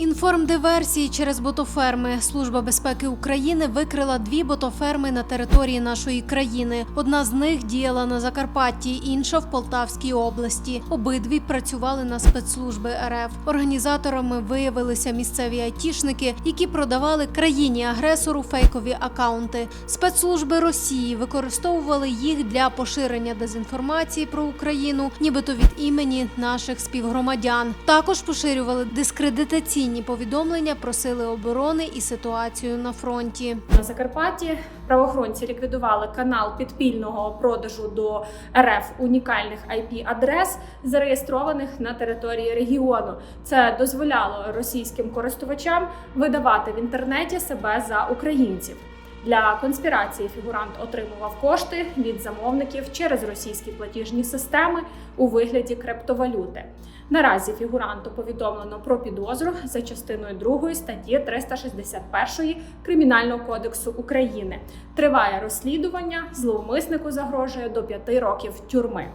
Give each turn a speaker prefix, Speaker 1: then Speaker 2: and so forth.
Speaker 1: Інформдиверсії через ботоферми. Служба безпеки України викрила дві ботоферми на території нашої країни. Одна з них діяла на Закарпатті, інша в Полтавській області. Обидві працювали на спецслужби РФ. Організаторами виявилися місцеві айтішники, які продавали країні-агресору фейкові акаунти. Спецслужби Росії використовували їх для поширення дезінформації про Україну, нібито від імені наших співгромадян. Також поширювали дискредитаційні повідомлення про сили оборони і ситуацію на фронті.
Speaker 2: На Закарпатті правоохоронці ліквідували канал підпільного продажу до РФ унікальних IP-адрес, зареєстрованих на території регіону. Це дозволяло російським користувачам видавати в інтернеті себе за українців. Для конспірації фігурант отримував кошти від замовників через російські платіжні системи у вигляді криптовалюти. Наразі фігуранту повідомлено про підозру за частиною 2 статті 361 Кримінального кодексу України. Триває розслідування. Зловмиснику загрожує до 5 років тюрми.